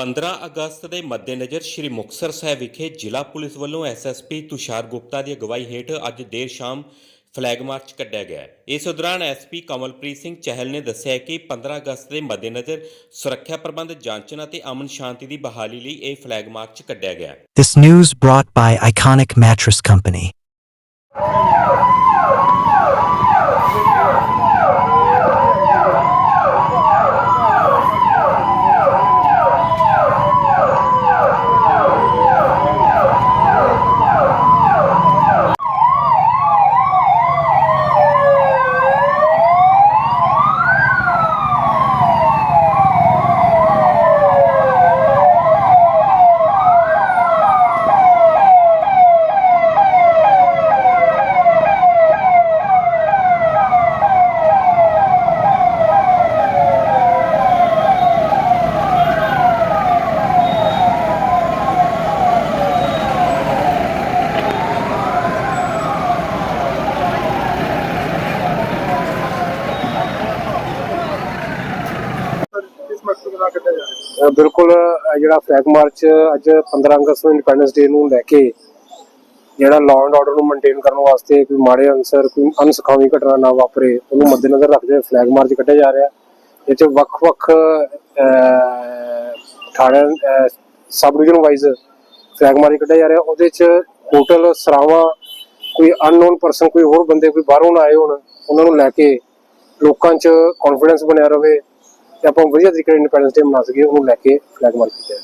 15 ਅਗਸਤ ਦੇ ਮੱਦੇਨਜ਼ਰ ਸ੍ਰੀ ਮੁਕਤਸਰ ਸਾਹਿਬ ਵਿਖੇ ਜ਼ਿਲ੍ਹਾ ਪੁਲਿਸ ਵੱਲੋਂ ਐਸਐਸਪੀ ਤੁਸ਼ਾਰ ਗੁਪਤਾ ਦੀ ਅਗਵਾਈ ਹੇਠ ਅੱਜ ਦੇਰ ਸ਼ਾਮ ਫਲੈਗ ਮਾਰਚ ਕੱਢਿਆ ਗਿਆ ਇਸ ਦੌਰਾਨ ਐਸਪੀ ਕਮਲਪ੍ਰੀਤ ਸਿੰਘ ਚਹਿਲ ਨੇ ਦੱਸਿਆ ਕਿ 15 ਅਗਸਤ ਦੇ ਮੱਦੇਨਜ਼ਰ ਸੁਰੱਖਿਆ ਪ੍ਰਬੰਧ, ਜਾਂਚਣ ਅਤੇ ਅਮਨ ਸ਼ਾਂਤੀ ਦੀ ਬਹਾਲੀ ਲਈ ਇਹ ਫਲੈਗ ਮਾਰਚ ਕੱਢਿਆ ਗਿਆ This news brought by Iconic Mattress Company. ਬਿਲਕੁਲ ਜਿਹੜਾ ਫਲੈਗ ਮਾਰਚ ਅੱਜ 15 ਅਗਸਤ ਨੂੰ ਇੰਡੀਪੈਂਡੈਂਸ ਡੇ ਨੂੰ ਲੈ ਕੇ ਜਿਹੜਾ ਲਾਅ ਐਂਡ ਆਰਡਰ ਨੂੰ ਮੇਨਟੇਨ ਕਰਨ ਵਾਸਤੇ ਕੋਈ ਮਾੜੇ ਅਨਸਰ ਕੋਈ ਅਨਸਖਾਵੀ ਘਟਨਾ ਨਾ ਵਾਪਰੇ, ਉਹਨੂੰ ਮੱਦੇਨਜ਼ਰ ਰੱਖਦੇ ਹੋਏ ਫਲੈਗ ਮਾਰਚ ਕੱਢਿਆ ਜਾ ਰਿਹਾ। ਇਹ 'ਚ ਵੱਖ-ਵੱਖ ਥਾਣਿਆਂ sub division wise flag march ਕੱਢਿਆ ਜਾ ਰਿਹਾ। ਉਹਦੇ 'ਚ ਹੋਟਲ ਸਰਾਵਾਂ, ਕੋਈ ਅਨਨੋਨ ਪਰਸਨ ਕੋਈ ਹੋਰ ਬੰਦੇ ਕੋਈ ਬਾਹਰੋਂ ਆਏ ਹੋਣ, ਉਹਨਾਂ ਨੂੰ ਲੈ ਕੇ ਲੋਕਾਂ 'ਚ ਕੌਨਫੀਡੈਂਸ ਬਣਿਆ ਰਵੇ ਤੇ ਆਪਾਂ ਵਧੀਆ ਤਰੀਕੇ ਨਾਲ ਇੰਡੀਪੈਂਡੈਂਸ ਡੇ ਮਨਾ ਸਕੀਏ, ਉਹਨੂੰ ਲੈ ਕੇ ਫਲੈਗ ਮਾਰਚ ਕੀਤਾ